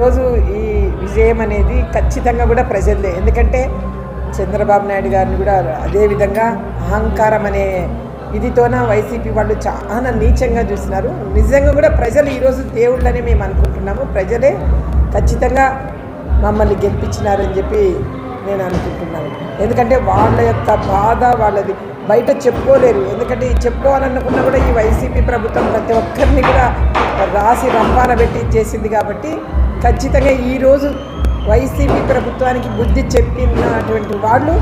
ఈరోజు ఈ విజయం అనేది ఖచ్చితంగా కూడా ప్రజలదే. ఎందుకంటే చంద్రబాబు నాయుడు గారిని కూడా అదేవిధంగా అహంకారం అనే ఇదితోన వైసీపీ వాళ్ళు చాలా నీచంగా చూస్తున్నారు. నిజంగా కూడా ప్రజలు ఈరోజు దేవుళ్ళని మేము అనుకుంటున్నాము. ప్రజలే ఖచ్చితంగా మమ్మల్ని గెలిపించినారని చెప్పి నేను అనుకుంటున్నాను. ఎందుకంటే వాళ్ళ యొక్క బాధ వాళ్ళది. బయట చెప్పుకోలేరు. ఎందుకంటే చెప్పుకోవాలనుకున్నా కూడా ఈ వైసీపీ ప్రభుత్వం ప్రతి ఒక్కరిని కూడా రాసి రంపాన పెట్టి చేసింది కాబట్టి ఖచ్చితంగా ఈరోజు వైసీపీ ప్రభుత్వానికి బుద్ధి చెప్పినటువంటి వాళ్ళు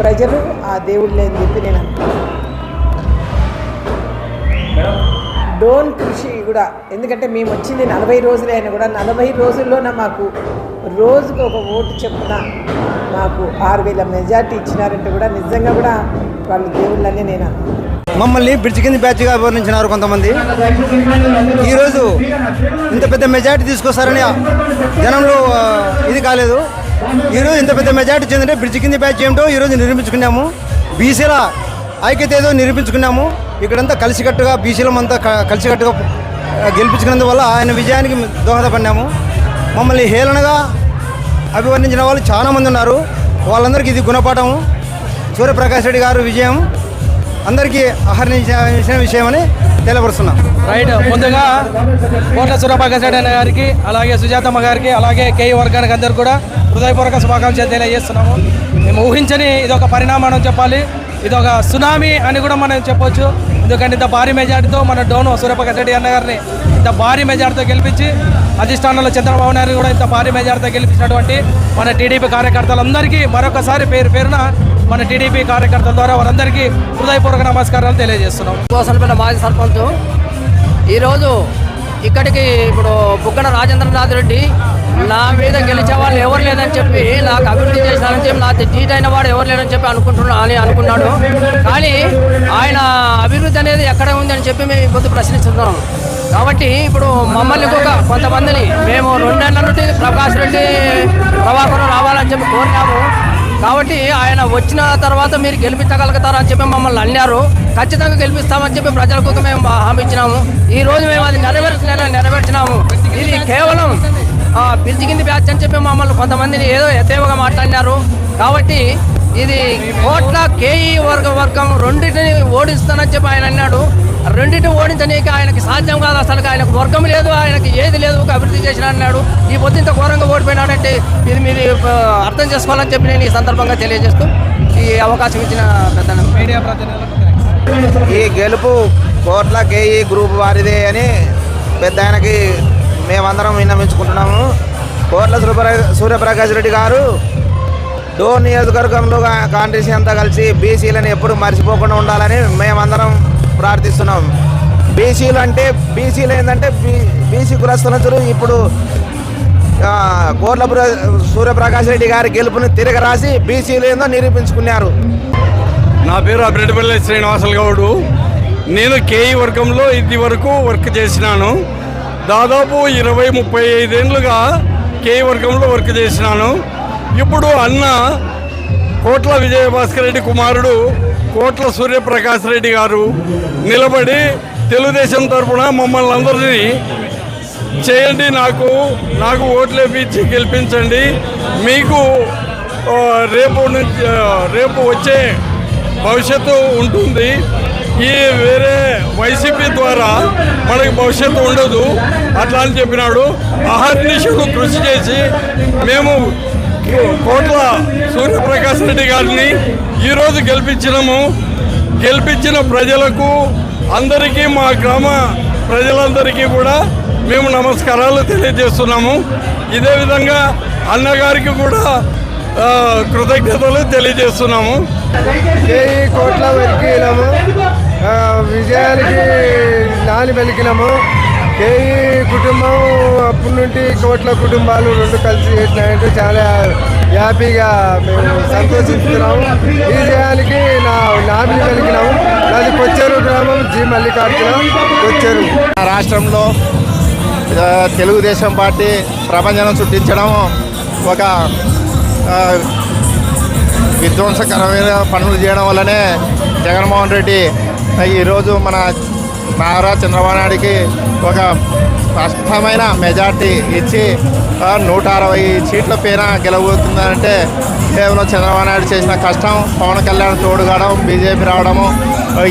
ప్రజలు ఆ దేవుళ్ళే అని చెప్పి నేను అనుకుంటున్నాను. డోన్ కృషి కూడా ఎందుకంటే మేము వచ్చింది నలభై రోజులే అయినా కూడా నలభై రోజుల్లోన మాకు రోజుకు ఒక ఓటు చెప్పున మాకు ఆరు వేల మెజార్టీ ఇచ్చినారంటే కూడా నిజంగా కూడా వాళ్ళు దేవుళ్ళని నేను? మమ్మల్ని బ్రిడ్జ్ కింద బ్యాచ్గా అభివర్ణించినారు కొంతమంది. ఈరోజు ఇంత పెద్ద మెజార్టీ తీసుకొస్తారని జనంలో ఇది కాలేదు. ఈరోజు ఇంత పెద్ద మెజార్టీ చెందితే బ్రిడ్జ్ కింద బ్యాచ్ ఏమిటో ఈరోజు నిర్మించుకున్నాము బీసీల ఐక్యత ఏదో నిరూపించుకున్నాము. ఇక్కడంతా కలిసికట్టుగా బీసీలమంతా క- కలిసికట్టుగా గెలిపించుకున్నందువల్ల ఆయన విజయానికి దోహదపడినాము. మమ్మల్ని హేళనగా అభివర్ణించిన వాళ్ళు చాలామంది ఉన్నారు. వాళ్ళందరికీ ఇది గుణపాఠం సూర్యప్రకాష్ రెడ్డి గారు విజయం అందరికీ ఆహరించిన విషయం అని తెలియపరుస్తున్నాం రైట్ ముందుగా కోట్ల రెడ్డి అన్న గారికి అలాగే సుజాతమ్మ గారికి అలాగే కేఈ వర్గానికి అందరు కూడా హృదయపూర్వక శుభాకాంక్షలు తెలియజేస్తున్నాము. మేము ఊహించని ఇదొక పరిణామం పరిణామం చెప్పాలి. ఇదొక సునామీ అని కూడా మనం చెప్పొచ్చు. ఎందుకంటే ఇంత భారీ మెజార్టీతో మన డోను సూర్యప్రకాష్ రెడ్డి అన్న గారిని ఇంత భారీ మెజార్టీతో గెలిపించి అధిష్టానంలో చంద్రబాబు నాయుడు కూడా ఇంత భారీ మెజార్టీతో గెలిపించినటువంటి మన టీడీపీ కార్యకర్తలందరికీ మరొకసారి పేరు పేరున మన టీడీపీ కార్యకర్తల ద్వారా వారందరికీ హృదయపూర్వక నమస్కారాలు తెలియజేస్తున్నాం. కోసలపల్లి మాజీ సర్పంచ్ ఈరోజు ఇక్కడికి ఇప్పుడు బుగ్గన రాజేంద్రనాథ్ రెడ్డి నా మీద గెలిచే వాళ్ళు ఎవరు లేదని చెప్పి నాకు అభివృద్ధి చేశారని చెప్పి నా టీట్ అయిన వాడు ఎవరు లేదని చెప్పి అనుకుంటున్నా అని అనుకున్నాడు. కానీ ఆయన అభివృద్ధి అనేది ఎక్కడ ఉంది అని చెప్పి మేము ఇప్పుడు ప్రశ్నిస్తున్నాం. కాబట్టి ఇప్పుడు మమ్మల్ని ఒక కొంతమందిని మేము రెండేళ్ళ నుండి ప్రకాష్ రెడ్డి ప్రభాకరం రావాలని చెప్పి కోరినాము. కాబట్టి ఆయన వచ్చిన తర్వాత మీరు గెలిపించగలుగుతారని చెప్పి మమ్మల్ని అన్నారు. ఖచ్చితంగా గెలిపిస్తామని చెప్పి ప్రజలకు మేము హామీ ఇచ్చినాము. ఈ రోజు మేము అది నెరవేర్చలేని? నెరవేర్చినాము. ఇది కేవలం ఆ, కింది బ్యాచ్ అని చెప్పి మమ్మల్ని కొంతమందిని ఏదో ఎతేవగా మాట్లాడినారు. కాబట్టి ఇది కోట్ల కేఈ వర్గ వర్గం రెండింటిని ఓడిస్తానని చెప్పి ఆయన అన్నాడు. రెండింటిని ఓడించనీకి ఆయనకి సాధ్యం కాదు అసలు ఆయనకు వర్గం లేదు ఆయనకి ఏది లేదు ఒక అభివృద్ధి చేసిన అన్నాడు. ఈ పొద్దు ఇంత ఘోరంగా ఓడిపోయినాడంటే ఇది మీరు అర్థం చేసుకోవాలని చెప్పి నేను ఈ సందర్భంగా తెలియజేస్తూ ఈ అవకాశం ఇచ్చిన పెద్ద మీడియా ప్రతినిధులకు ఈ గెలుపు కోట్ల కేఈ గ్రూప్ వారిదే అని పెద్ద ఆయనకి మేమందరం విన్నవించుకుంటున్నాము. కోట్ల సూర్యప్ర సూర్యప్రకాష్ రెడ్డి గారు డోర్ నియోజకవర్గంలో కాంగ్రెస్ అంతా కలిసి బీసీలను ఎప్పుడు మర్చిపోకుండా ఉండాలని మేమందరం ప్రార్థిస్తున్నాం. బీసీలు అంటే బీసీలు ఏంటంటే బీ బీసీ కులస్తులు ఇప్పుడు ఆ, సూర్యప్రకాష్ రెడ్డి గారి గెలుపుని తిరగ రాసి బీసీలు ఏందో నిరూపించుకున్నారు. నా పేరు అభిరెడ్డిపల్లి శ్రీనివాసులు గౌడు. నేను కేఈ వర్గంలో ఇది వరకు వర్క్ చేసినాను. దాదాపు ఇరవై ముప్పై ఐదేళ్ళుగా కేఈ వర్గంలో వర్క్ చేసినాను. ఇప్పుడు అన్న కోట్ల విజయభాస్కర్ రెడ్డి కుమారుడు కోట్ల సూర్యప్రకాష్ రెడ్డి గారు నిలబడి తెలుగుదేశం తరఫున మమ్మల్ని అందరినీ చేయండి నాకు నాకు ఓట్లేపించి గెలిపించండి. మీకు రేపు నుంచి రేపు వచ్చే భవిష్యత్తు ఉంటుంది. ఈ వేరే వైసీపీ ద్వారా మనకి భవిష్యత్తు ఉండదు. అట్లా అని చెప్పినాడు. అహర్నిశలు కృషి చేసి మేము కోట్ల సూర్యప్రకాష్ రెడ్డి గారిని ఈరోజు గెలిపించినాము. గెలిపించిన ప్రజలకు అందరికీ మా గ్రామ ప్రజలందరికీ కూడా మేము నమస్కారాలు తెలియజేస్తున్నాము. ఇదే విధంగా అన్నగారికి కూడా కృతజ్ఞతలు తెలియజేస్తున్నాము. వెయ్యి కోట్ల వెలికినాము విజయానికి నాని వెలికినాము కేఈ కుటుంబం అప్పటి నుండి కోట్ల కుటుంబాలు రెండు కలిసి చేసినాయంటే చాలా హ్యాపీగా మేము సంతోషిస్తున్నాము. ఈ జయానికి నా నామిని కలిగినాము. నాది కొచ్చేరు గ్రామం జి మల్లికార్జున కొచ్చేరు. రాష్ట్రంలో తెలుగుదేశం పార్టీ ప్రపంచం చుట్టించడం ఒక విధ్వంసకరమైన పనులు చేయడం వల్లనే జగన్మోహన్ రెడ్డి ఈరోజు మన నారా చంద్రబాబు నాయుడికి ఒక స్పష్టమైన మెజార్టీ ఇచ్చి నూట అరవై సీట్ల పైన గెలవబోతుందంటే కేవలం చంద్రబాబు నాయుడు చేసిన కష్టం పవన్ కళ్యాణ్ తోడుగడం బీజేపీ రావడము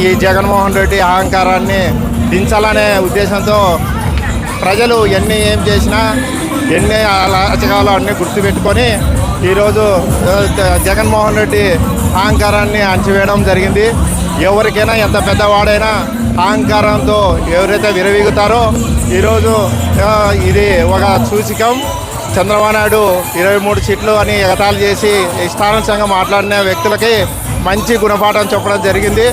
ఈ జగన్మోహన్ రెడ్డి అహంకారాన్ని దించాలనే ఉద్దేశంతో ప్రజలు ఎన్ని ఏం చేసినా ఎన్ని అరాచకాలు అన్నీ గుర్తుపెట్టుకొని ఈరోజు జ- జగన్మోహన్ రెడ్డి అహంకారాన్ని అణచివేయడం జరిగింది. ఎవరికైనా ఎంత పెద్దవాడైనా అహంకారంతో ఎవరైతే విరవీగుతారో ఈరోజు ఇది ఒక సూచికం. చంద్రబాబు నాయుడు ఇరవై మూడు సీట్లు అని ఎగతాళి చేసి ఇష్టానుసంగా మాట్లాడిన వ్యక్తులకి మంచి గుణపాఠం చెప్పడం జరిగింది.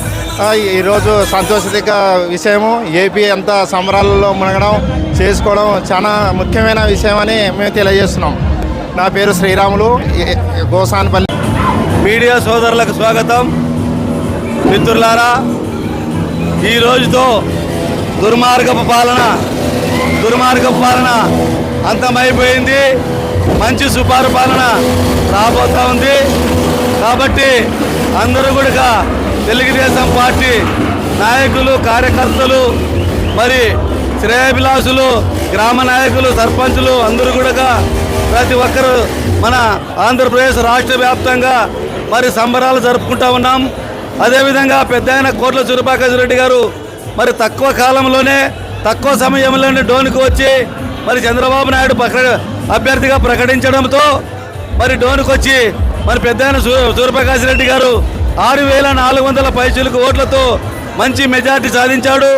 ఈరోజు సంతోషదిక విషయము. ఏపీ ఎంత సంబరాలలో మునగడం చేసుకోవడం చాలా ముఖ్యమైన విషయం అని మేము తెలియజేస్తున్నాం. నా పేరు శ్రీరాములు ఏ- గోసాన్పల్లి. మీడియా సోదరులకు స్వాగతం. మిత్రులారా ఈ రోజుతో దుర్మార్గపు పాలన దుర్మార్గపు పాలన అంతమైపోయింది. మంచి సుపారు పాలన రాబోతా ఉంది. కాబట్టి అందరూ కూడా తెలుగుదేశం పార్టీ నాయకులు కార్యకర్తలు మరి శ్రేయభిలాసులు గ్రామ నాయకులు సర్పంచులు అందరూ కూడా ప్రతి ఒక్కరు మన ఆంధ్రప్రదేశ్ రాష్ట్ర వ్యాప్తంగా మరి సంబరాలు జరుపుకుంటా ఉన్నాం. అదేవిధంగా పెద్ద ఆయన కోట్ల సూర్యప్రకాశ్ రెడ్డి గారు మరి తక్కువ కాలంలోనే తక్కువ సమయంలోనే డోన్కు వచ్చి మరి చంద్రబాబు నాయుడు ప్రక అభ్యర్థిగా ప్రకటించడంతో మరి డోన్కు వచ్చి మరి పెద్ద ఆయన సూ- సూర్యప్రకాశ్ రెడ్డి గారు ఆరు వేల నాలుగు వందల పైచులకు ఓట్లతో మంచి మెజార్టీ సాధించాడు.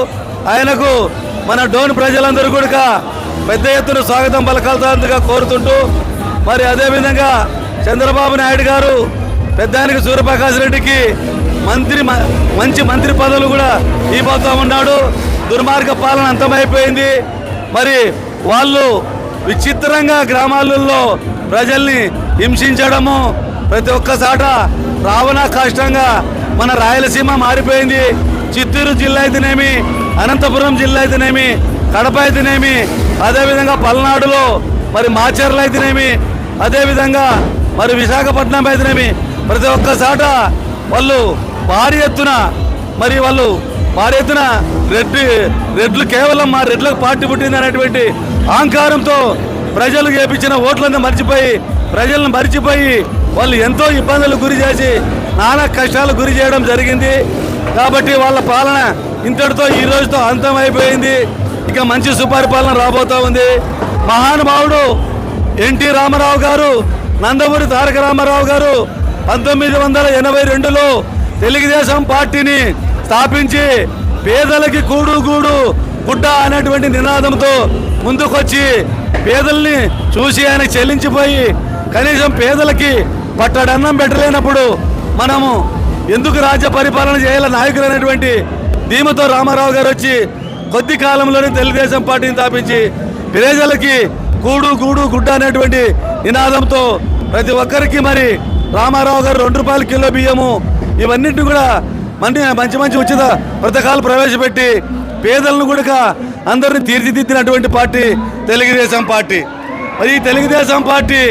ఆయనకు మన డోన్ ప్రజలందరూ కూడా పెద్ద ఎత్తున స్వాగతం పలకాల్సిందిగా కోరుతుంటూ మరి అదేవిధంగా చంద్రబాబు నాయుడు గారు పెద్దానికి సూర్యప్రకాశ్ రెడ్డికి మంత్రి మ- మంచి మంత్రి పదవులు కూడా ఇవ్వబోతా ఉన్నాడు. దుర్మార్గ పాలన అంతమైపోయింది. మరి వాళ్ళు విచిత్రంగా గ్రామాలలో ప్రజల్ని హింసించడము ప్రతి ఒక్కసాట రావణ కష్టంగా మన రాయలసీమ మారిపోయింది. చిత్తూరు జిల్లా అయితేనేమి అనంతపురం జిల్లా అయితేనేమి కడప అయితేనేమి అదేవిధంగా పల్నాడులో మరి మాచర్లు అయితేనేమి అదేవిధంగా మరి విశాఖపట్నం అయితేనేమి ప్రతి ఒక్కసాట వాళ్ళు భారీ ఎత్తున మరి వాళ్ళు భారీ ఎత్తున రెడ్డి రెడ్లు కేవలం మా రెడ్లకు పార్టీ పుట్టింది అనేటువంటి అహంకారంతో ప్రజలు చేపించిన ఓట్లన్నీ మర్చిపోయి ప్రజలను మర్చిపోయి వాళ్ళు ఎంతో ఇబ్బందులు గురి చేసి నానా కష్టాలు గురి చేయడం జరిగింది. కాబట్టి వాళ్ళ పాలన ఇంతటితో ఈ రోజుతో అంతం అయిపోయింది. ఇక మంచి సుపరిపాలన రాబోతా ఉంది. మహానుభావుడు ఎన్టీ రామారావు గారు నందమూరి తారక రామారావు గారు పంతొమ్మిది వందల ఎనభై రెండులో తెలుగుదేశం పార్టీని స్థాపించి పేదలకి కూడు గూడు గుడ్డ అనేటువంటి నినాదంతో ముందుకొచ్చి పేదల్ని చూసి ఆయన చెల్లించిపోయి కనీసం పేదలకి పట్టడన్నం పెట్టలేనప్పుడు మనము ఎందుకు రాజ్య పరిపాలన చేయాల నాయకులు అనేటువంటి ధీమతో రామారావు గారు వచ్చి కొద్ది కాలంలోనే తెలుగుదేశం పార్టీని స్థాపించి ప్రజలకి కూడు గూడు గుడ్డ అనేటువంటి నినాదంతో ప్రతి ఒక్కరికి మరి రామారావు గారు రెండు రూపాయల కిలో బియ్యము ఇవన్నింటినీ కూడా మంచి మంచి మంచి ఉచిత పథకాలు ప్రవేశపెట్టి పేదలను కూడా అందరిని తీర్చిదిద్దినటువంటి పార్టీ తెలుగుదేశం పార్టీ. మరి ఈ తెలుగుదేశం పార్టీ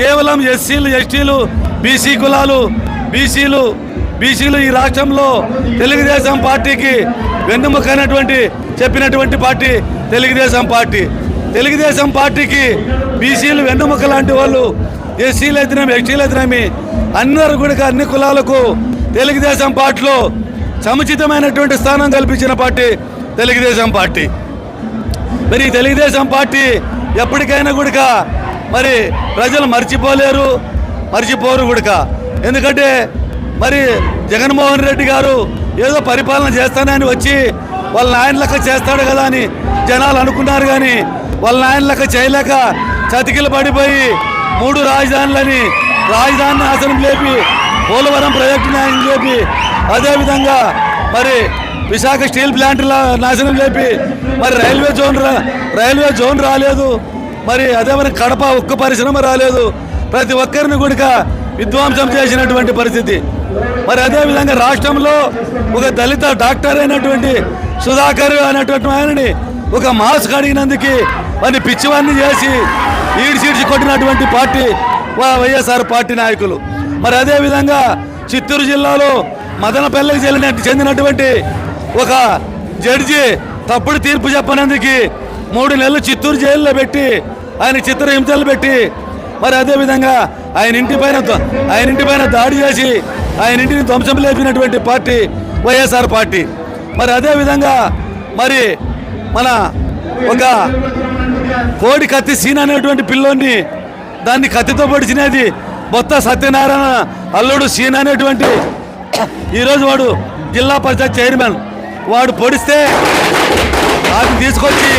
కేవలం ఎస్సీలు ఎస్టీలు బీసీ కులాలు బీసీలు బీసీలు ఈ రాష్ట్రంలో తెలుగుదేశం పార్టీకి వెన్నుముకైనటువంటి చెప్పినటువంటి పార్టీ తెలుగుదేశం పార్టీ. తెలుగుదేశం పార్టీకి బీసీలు వెన్నుముక లాంటి వాళ్ళు ఎస్సీలు అయితేనేమి ఎస్టీలు అయితేనేమి అందరూ కూడా అన్ని కులాలకు తెలుగుదేశం పార్టీలో సముచితమైనటువంటి స్థానం కల్పించిన పార్టీ తెలుగుదేశం పార్టీ. మరి తెలుగుదేశం పార్టీ ఎప్పటికైనా గుడిక. మరి ప్రజలు మర్చిపోలేరు మర్చిపోరు గుడిక. ఎందుకంటే మరి జగన్మోహన్ రెడ్డి గారు ఏదో పరిపాలన చేస్తానని వచ్చి వాళ్ళ నాయన లెక్క చేస్తాడు కదా అని జనాలు అనుకున్నారు కానీ వాళ్ళ నాయన లెక్క చేయలేక చతికిలు పడిపోయి మూడు రాజధానులని రాజధాని నాశనం లేపి పోలవరం ప్రాజెక్టు నాశనం లేపి అదేవిధంగా మరి విశాఖ స్టీల్ ప్లాంట్ నాశనం లేపి మరి రైల్వే జోన్ రైల్వే జోన్ రాలేదు. మరి అదే మరి కడప ఉక్కు పరిశ్రమ రాలేదు. ప్రతి ఒక్కరిని కూడా విధ్వంసం చేసినటువంటి పరిస్థితి. మరి అదేవిధంగా రాష్ట్రంలో ఒక దళిత డాక్టర్ అయినటువంటి సుధాకర్ అనేటువంటి ఆయనని ఒక మాస్క్ అడిగినందుకు మరి పిచ్చివాన్ని చేసి ఈడ్చిడ్చి కొట్టినటువంటి పార్టీ వా- వైఎస్ఆర్ పార్టీ నాయకులు. మరి అదే విధంగా చిత్తూరు జిల్లాలో మదనపల్లికి చెందిన చెందినటువంటి ఒక జడ్జి తప్పుడు తీర్పు చెప్పనందుకు మూడు నెలలు చిత్తూరు జైల్లో పెట్టి ఆయన చిత్రహింసలు పెట్టి మరి అదేవిధంగా ఆయన ఇంటి పైన ఆయన ఇంటి పైన దాడి చేసి ఆయన ఇంటిని ధ్వంసం లేపినటువంటి పార్టీ వైఎస్ఆర్ పార్టీ. మరి అదేవిధంగా మరి మన ఒక కోడి కత్తి సీన్ అనేటువంటి పిల్లోని దాన్ని కత్తితో పొడిచినది బొత్త సత్యనారాయణ అల్లుడు సీన్ అనేటువంటి. ఈరోజు వాడు జిల్లా పరిషత్ చైర్మన్. వాడు పొడిస్తే అది తీసుకొచ్చి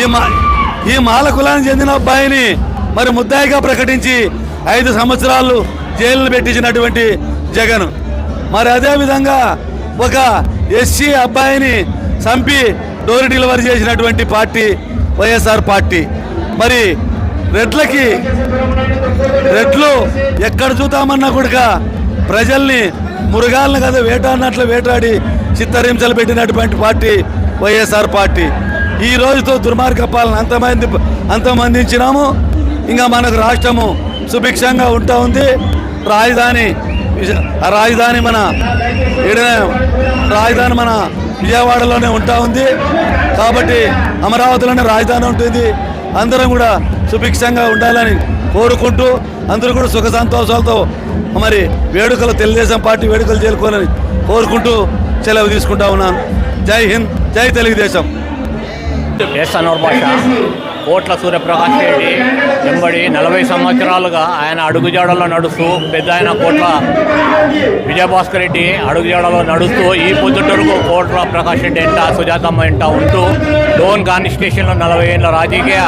ఈ మా ఈ మాల కులానికి చెందిన అబ్బాయిని మరి ముద్దాయిగా ప్రకటించి ఐదు సంవత్సరాలు జైలు పెట్టించినటువంటి జగన్. మరి అదే విధంగా ఒక ఎస్సీ అబ్బాయిని చంపి డోర్ డెలివరీ చేసినటువంటి పార్టీ వైఎస్ఆర్ పార్టీ. మరి రెడ్లకి రెడ్లు ఎక్కడ చూద్దామన్నా కూడా ప్రజల్ని మురుగాలను కదా వేటాడినట్లు వేటాడి చిత్తరించలు పెట్టినటువంటి పార్టీ వైఎస్ఆర్ పార్టీ. ఈ రోజుతో దుర్మార్గ పాలన అంతమంది అంతమందించినాము. ఇంకా మనకు రాష్ట్రము సుభిక్షంగా ఉంటా ఉంది. రాజధాని రాజధాని మన రాజధాని మన విజయవాడలోనే ఉంటా ఉంది. కాబట్టి అమరావతిలోనే రాజధాని ఉంటుంది. అందరం కూడా సుభిక్షంగా ఉండాలని కోరుకుంటూ అందరూ కూడా సుఖ సంతోషాలతో మరి వేడుకలు తెలుగుదేశం పార్టీ వేడుకలు చేరుకోవాలని కోరుకుంటూ సెలవు తీసుకుంటా ఉన్నాను. జై హింద్ జై తెలుగుదేశం. ఎస్ కోట్ల సూర్యప్రకాష్ రెడ్డి. వెంబడి నలభై సంవత్సరాలుగా ఆయన అడుగుజాడలో నడుస్తూ పెద్ద ఆయన కోట్ల విజయభాస్కర్ రెడ్డి అడుగుజాడలో నడుస్తూ ఈ పొద్దుటూరుకు కోట్ల ప్రకాష్ రెడ్డి ఎంట సుజాతమ్మ ఎంట ఉంటూ డోన్ కాన్స్టిట్యూషన్లో నలభై ఏళ్ళ రాజకీయ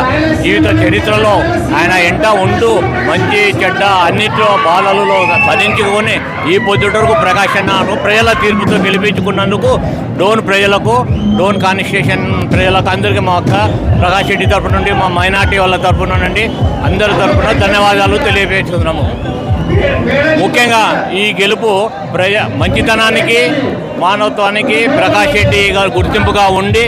జీవిత చరిత్రలో ఆయన ఎంట ఉంటూ మంచి చెడ్డ అన్నిట్లో బాలలలో పదించుకొని ఈ పొద్దుటూరుకు ప్రకాష్ అన్నాను. ప్రజల తీర్పుతో గెలిపించుకున్నందుకు డోన్ ప్రజలకు డోన్ కాన్స్టిట్యూషన్ ప్రజలకు అందరికీ మా ప్రకాష్ రెడ్డి తరపు నుండి మా మైనార్టీ వాళ్ళ తరఫున నుండి అందరి తరఫున ధన్యవాదాలు తెలియజేస్తున్నాము ముఖ్యంగా ఈ గెలుపు ప్రజ మంచితనానికి మానవత్వానికి ప్రకాష్ రెడ్డి గారు గుర్తింపుగా ఉండి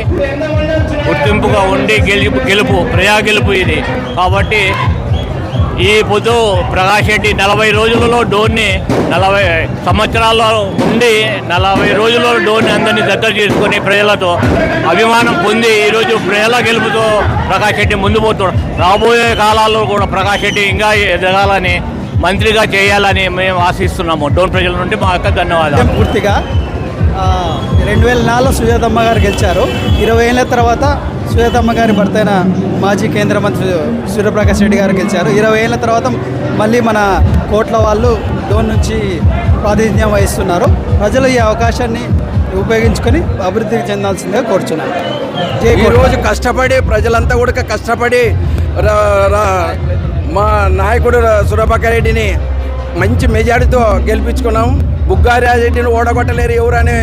గుర్తింపుగా ఉండి గెలుపు గెలుపు ప్రజా గెలుపు ఇది. కాబట్టి ఈ పొద్దు ప్రకాష్ రెడ్డి నలభై రోజులలో డోర్ని నలభై సంవత్సరాల్లో ఉండి నలభై రోజుల్లో డోర్ని అందరినీ దగ్గర చేసుకొని ప్రజలతో అభిమానం పొంది ఈరోజు ప్రజల గెలుపుతో ప్రకాష్ రెడ్డి ముందు పోతున్నాడు. రాబోయే కాలాల్లో కూడా ప్రకాష్ రెడ్డి ఇంకా ఎదగాలని మంత్రిగా చేయాలని మేము ఆశిస్తున్నాము. డోన్ ప్రజల నుండి మా యొక్క ధన్యవాదాలు. పూర్తిగా రెండు వేల నాలుగులో సుజాతమ్మ గారు గెలిచారు. ఇరవై ఏళ్ళ తర్వాత సుజాతమ్మ గారి భర్తైన మాజీ కేంద్ర మంత్రి సూర్యప్రకాష్ రెడ్డి గారు గెలిచారు. ఇరవై ఏళ్ళ తర్వాత మళ్ళీ మన కోట్ల వాళ్ళు డోన్ నుంచి ప్రాతినిధ్యం వహిస్తున్నారు. ప్రజలు ఈ అవకాశాన్ని ఉపయోగించుకొని అభివృద్ధి చెందాల్సిందిగా కోరుచున్నాను. ఈరోజు కష్టపడి ప్రజలంతా కూడా కష్టపడి మా నాయకుడు సురభాకర్ రెడ్డిని మంచి మెజారిటీతో గెలిపించుకున్నాం. బుగ్గారి రెడ్డిని ఓడగొట్టలేరు ఎవరని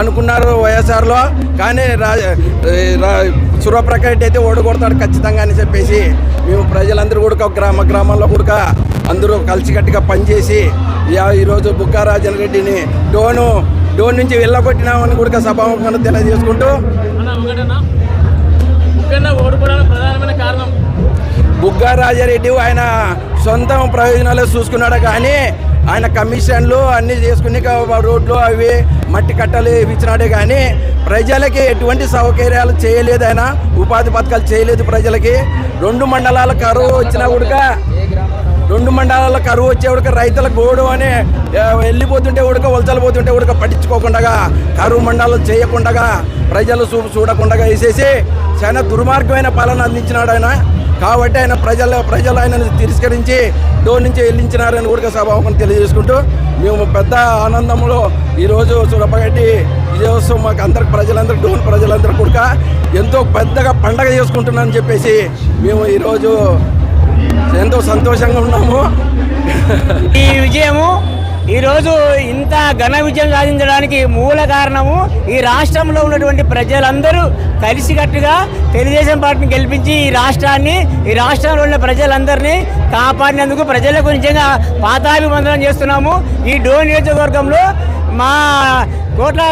అనుకున్నారు వైఎస్ఆర్లో. కానీ రా సురప్రకాష్ రెడ్డి అయితే ఓడగొడతాడు ఖచ్చితంగా అని చెప్పేసి మేము ప్రజలందరూ కూడా గ్రామ గ్రామాల్లో కూడా అందరూ కలిసికట్టుగా పనిచేసి ఈరోజు బుగ్గారాజన్ రెడ్డిని డోను డోన్ నుంచి వెళ్ళగొట్టినామని కూడా సభాముఖంగా తెలియజేసుకుంటూ బుగ్గా రాజారెడ్డి ఆయన సొంత ప్రయోజనాలు చూసుకున్నాడు కానీ ఆయన కమిషన్లు అన్నీ చేసుకుని రోడ్లు అవి మట్టి కట్టలు ఇచ్చినాడే కానీ ప్రజలకి ఎటువంటి సౌకర్యాలు చేయలేదు ఆయన. ఉపాధి పథకాలు చేయలేదు ప్రజలకి. రెండు మండలాల కరువు వచ్చినా కూడా రెండు మండలాల కరువు వచ్చే ఉడక రైతుల గోడు అని వెళ్ళిపోతుంటే ఉడక వలసలు పోతుంటే ఉడక పట్టించుకోకుండా కరువు మండలాలు చేయకుండా ప్రజలు చూ చూడకుండా వేసేసి చాలా దుర్మార్గమైన పాలన అందించినాడు ఆయన. కాబట్టి ఆయన ప్రజల ప్రజలు ఆయనను తిరస్కరించి డోర్ నుంచి వెళ్ళించినారని కూడా సభాముఖం తెలియజేసుకుంటూ మేము పెద్ద ఆనందంలో ఈరోజు చూడపగట్టి విజయోత్సవం మాకు అందరికి ప్రజలందరూ డోన్ ప్రజలందరూ కూడా ఎంతో పెద్దగా పండగ చేసుకుంటున్నామని చెప్పేసి మేము ఈరోజు ఎంతో సంతోషంగా ఉన్నాము. ఈ విజయము ఈరోజు ఇంత ఘన విజయం సాధించడానికి మూల కారణము ఈ రాష్ట్రంలో ఉన్నటువంటి ప్రజలందరూ కలిసికట్టుగా తెలుగుదేశం పార్టీని గెలిపించి ఈ రాష్ట్రాన్ని ఈ రాష్ట్రంలో ఉన్న ప్రజలందరినీ కాపాడినందుకు ప్రజలకు నిజంగా పాతాభివందనం చేస్తున్నాము. ఈ డో నియోజకవర్గంలో మా కోట్ల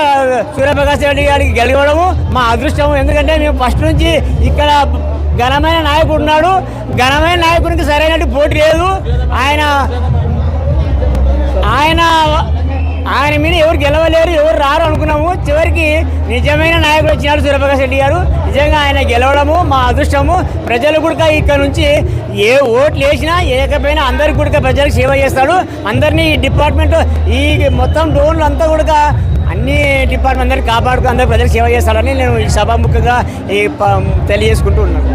సూర్యప్రకాశ్ రెడ్డి గారికి గెలవడము మా అదృష్టము. ఎందుకంటే మేము ఫస్ట్ నుంచి ఇక్కడ ఘనమైన నాయకుడు ఉన్నాడు. ఘనమైన నాయకునికి సరైనట్టు పోటీ లేదు. ఆయన ఆయన ఆయన మీద ఎవరు గెలవలేరు ఎవరు రారు అనుకున్నాము. చివరికి నిజమైన నాయకుడు వచ్చినారు సూర్యప్రకాష్ రెడ్డి గారు. నిజంగా ఆయన గెలవడము మా అదృష్టము. ప్రజలు కూడా ఇక్కడ నుంచి ఏ ఓట్లు వేసినా ఏకపోయినా అందరికి కూడా ప్రజలకు సేవ చేస్తాడు. అందరినీ ఈ డిపార్ట్మెంట్ ఈ మొత్తం డోన్లు అంతా కూడా అన్ని డిపార్ట్మెంట్ అందరినీ కాపాడుకుని అందరు ప్రజలకు సేవ చేస్తాడని నేను ఈ సభాముఖంగా ఈ తెలియజేసుకుంటూ ఉన్నాను.